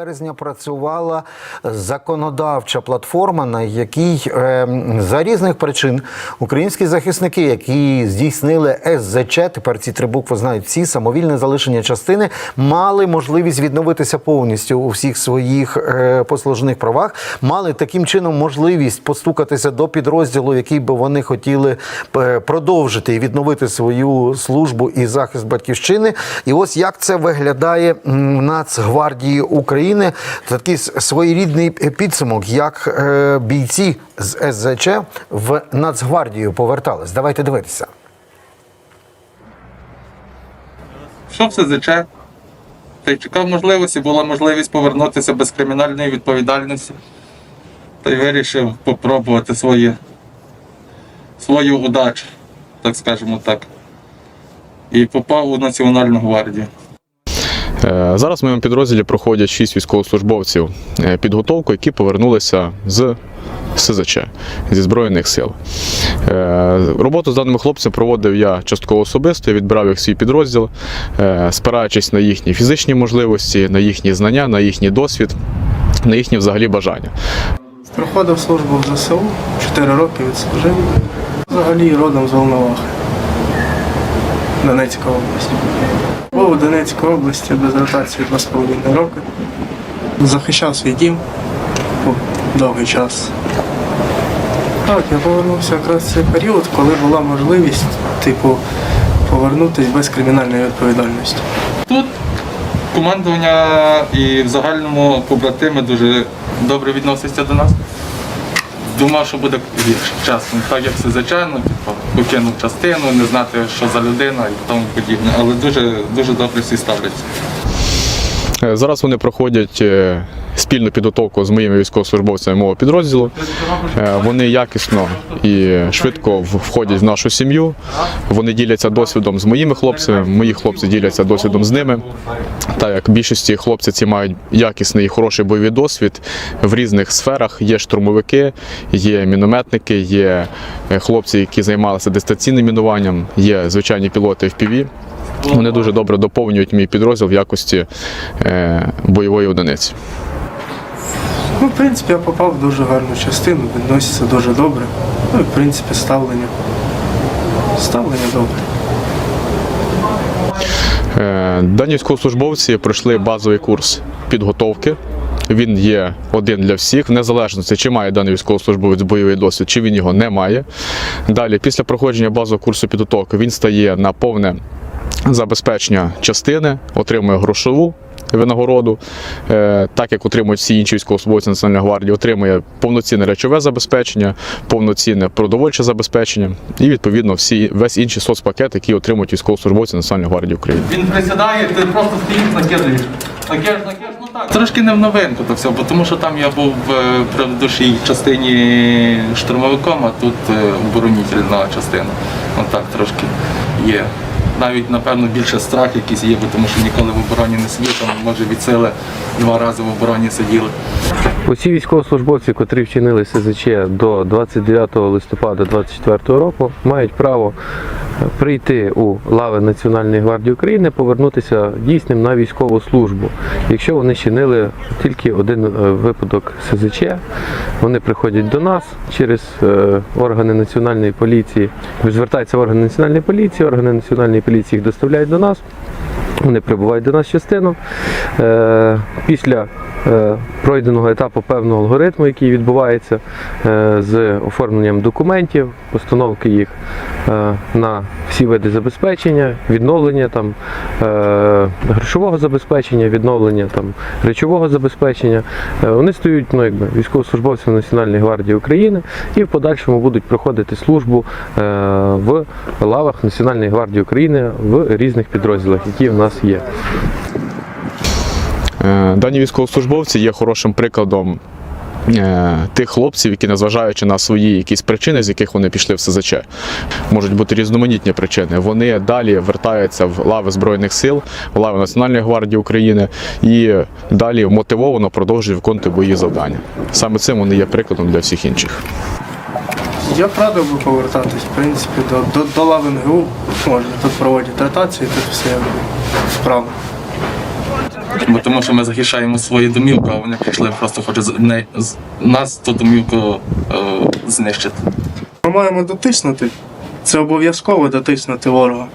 березня працювала законодавча платформа, на якій е, за різних причин українські захисники, які здійснили СЗЧ, тепер ці три букви знають всі, самовільне залишення частини, мали можливість відновитися повністю у всіх своїх е, послужних правах, мали таким чином можливість постукатися до підрозділу, який би вони хотіли е, продовжити і відновити свою службу і захист батьківщини. І ось як це виглядає м, в України. Такий своєрідний підсумок, як е, бійці з СЗЧ в Нацгвардію повертались. Давайте дивитися. Що все заче? Та й чекав можливості, була можливість повернутися без кримінальної відповідальності. Та й вирішив попробувати свої, свою удачу, так скажемо так. І попав у Національну гвардію. Е, Зараз в моєму підрозділі проходять шість військовослужбовців е, підготовку, які повернулися з СЗЧ зі Збройних сил. Е, Роботу з даними хлопцями проводив я частково особисто, я відбирав їх свій підрозділ, спираючись на їхні фізичні можливості, на їхні знання, на їхній досвід, на їхні взагалі бажання. Проходив службу в ЗСУ, 4 роки відслужив. Взагалі родом з Волновахи. Донецька область. Був у Донецькій області без ротації 2,5 роки. Захищав свій дім довгий час. Так, я повернувся якраз в цей період, коли була можливість, типу, повернутися без кримінальної відповідальності. Тут командування і в загальному побратими дуже добре відносяться до нас. Думав, що буде гірше чесно. Так як все звичайно, типу, покинув частину, не знати, що за людина і тому подібне. Але дуже, дуже добре всі ставляться. Е, Зараз вони проходять е, спільну підготовку з моїми військовослужбовцями мого підрозділу. Е, Вони якісно і швидко входять в нашу сім'ю. Вони діляться досвідом з моїми хлопцями, мої хлопці діляться досвідом з ними. Так як більшості хлопці ці мають якісний і хороший бойовий досвід в різних сферах. Є штурмовики, є мінометники, є е, хлопці, які займалися дистанційним мінуванням, є звичайні пілоти FPV. Вони дуже добре доповнюють мій підрозділ в якості е, бойової одиниці. Ну, в принципі, я попав в дуже гарну частину, відносяться дуже добре. Ну і в принципі ставлення. Ставлення добре. Е, Дані військовослужбовці пройшли базовий курс підготовки. Він є один для всіх, в незалежності, чи має даний військовослужбовець бойовий досвід, чи він його не має. Далі, після проходження базового курсу підготовки, він стає на повне забезпечення частини, отримує грошову винагороду, Е, так як отримують всі інші військовослужбовці Національної гвардії, отримує повноцінне речове забезпечення, повноцінне продовольче забезпечення і відповідно всі весь інший соцпакет, який отримують військовослужбовці Національної гвардії України. Він присідає, ти просто стоїш, накидаєш. Накидаєш, накидаєш, ну так. Трошки не в новинку то все, бо тому що там я був в е, предыдущій частині штурмовиком, а тут е, оборонительна частина. Ну так, трошки є. Навіть, напевно, більше страх якийсь є, бо тому що ніколи в обороні не сидів, там може від сили два рази в обороні сиділи. Усі військовослужбовці, котрі вчинили СЗЧ до 29 листопада 2024 року, мають право е, прийти у лави Національної гвардії України, повернутися дійсним на військову службу. Якщо вони чинили тільки один е, випадок СЗЧ, вони приходять до нас через е, органи національної поліції, звертаються органи національної поліції, органи національної поліції їх доставляють до нас. Вони прибувають до нас частину. Е, Після е, пройденого етапу певного алгоритму, який відбувається е, з оформленням документів, постановки їх на всі види забезпечення, відновлення там, грошового забезпечення, відновлення там, речового забезпечення, вони стають ну, якби, військовослужбовцями Національної гвардії України і в подальшому будуть проходити службу в лавах Національної гвардії України в різних підрозділах, які в нас є. Е, Дані військовослужбовці є хорошим прикладом. е, Тих хлопців, які, незважаючи на свої якісь причини, з яких вони пішли в СЗЧ, можуть бути різноманітні причини. Вони далі вертаються в лави Збройних сил, в лави Національної гвардії України і далі мотивовано продовжують виконувати бої завдання. Саме цим вони є прикладом для всіх інших. Я б радив би повертатись, в принципі, до, до, до лав НГУ. Можна тут проводять ротації, тут все справно. справа. Бо тому що ми захищаємо свою домівку, а вони прийшли просто хочуть з- не, з- нас ту домівку е, знищити. Ми маємо дотиснути. Це обов'язково дотиснути ворога.